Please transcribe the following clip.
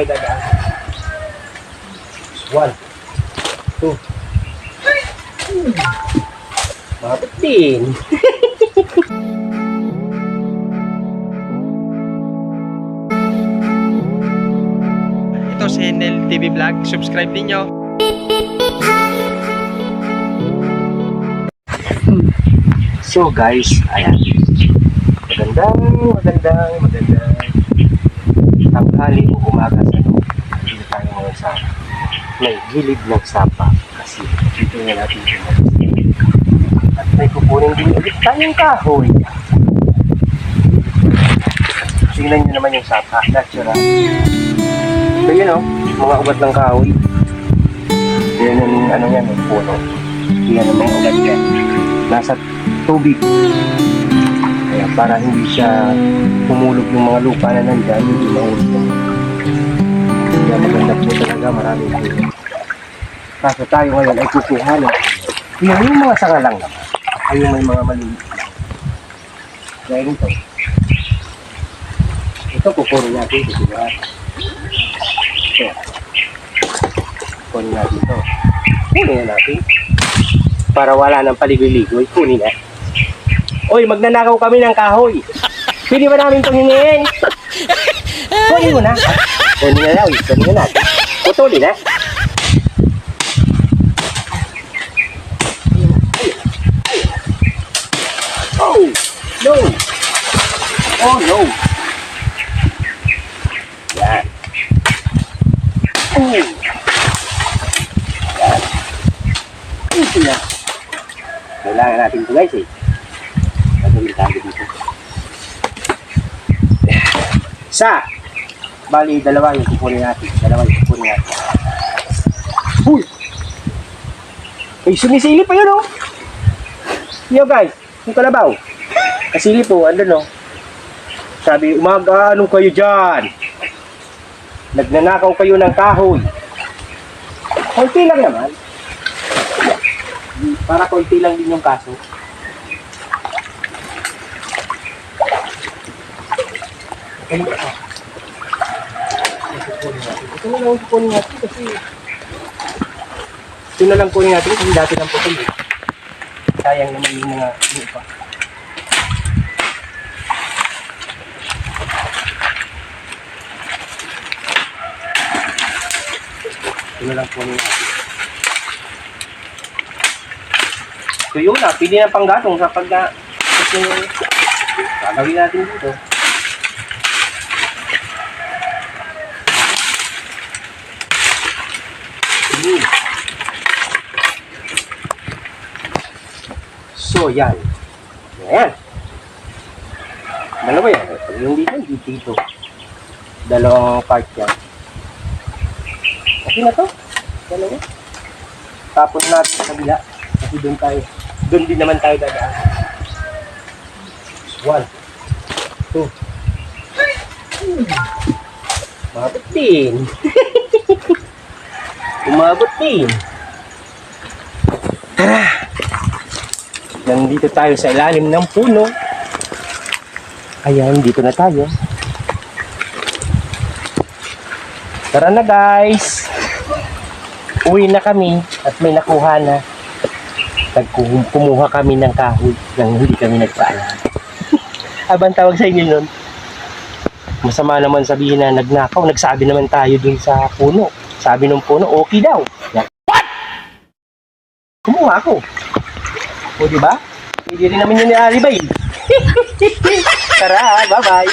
tayo dadaan. One, two, Mabot din. Ito si Nel TV Vlog. Subscribe ninyo. So guys, ayan. Magandang, magandang, magandang tanghali o umaga sa inyo. Dito tayo ngayon sa may gilid ng sapa. Kasi dito nga natin yung At may kukunin din ulit tayong kahoy. Tingnan nyo naman yung sapa. Natural. So yun o, mga ugat ng kahoy. Yan yung ano yan, yung puno. Yan ang mga ugat yan. Nasa tubig. Kaya para hindi siya humulog yung mga lupa na nandyan, hindi mahulog maganda po talaga, maraming puno. Kaso tayo ngayon ay kukuha na. Yung, yung mga sanga lang naman. Ay yung may mga maliliit. Kaya ito. Ito kukunin natin ito. Diba? Ito. Kunin natin ito. Kunin na natin. Para wala ng paligoy-ligoy, kunin na. Oy, magnanakaw kami ng kahoy. Pwede ba namin itong hingin? Kunin mo na. Kunin na daw. Kunin na natin. Putulin na. Oh, no. Oh, no. Yan. Oh. Yan. Ito na. Kailangan natin ito guys eh. Gagawin tayo dito. Sa! Bali, dalawa yung kukunin natin. Dalawa yung kukunin natin. Uy! Ay, sumisilip pa yun oh! Yo guys, yung kalabaw. Kasili po, andun oh. Sabi, umaga, anong kayo dyan? Nagnanakaw kayo ng kahoy. Konti lang naman. Para konti lang din yung kaso. Ayun pa. Ito na lang kukunin natin kasi ito na lang kunin natin kasi dati ng putol eh. Sayang naman yung mga lupa. Ito na lang kunin natin. So yun na, pili ng panggatong sa pagka ito yung gagawin natin dito. So, yan. Yan. Dalawa yan. Yung dito, dito, dito. Dalawang part yan. Okay na to. Dalawa. Tapon natin sa kabila. Kasi doon tayo. Doon din naman tayo dadaan. One. Two. Mabot din. Umabot din. Tara. Nandito tayo sa ilalim ng puno. Ayan, dito na tayo. Tara na guys. Uwi na kami at may nakuha na. Nagku- Kumuha kami ng kahoy nang hindi kami nagpaalam. Abang tawag sa inyo nun. Masama naman sabihin na nagnakaw. Nagsabi naman tayo dun sa puno. Sabi ng puno, okay daw. What? Kumuha ako. O, di ba? Hindi rin namin yun ni. Tara, bye-bye.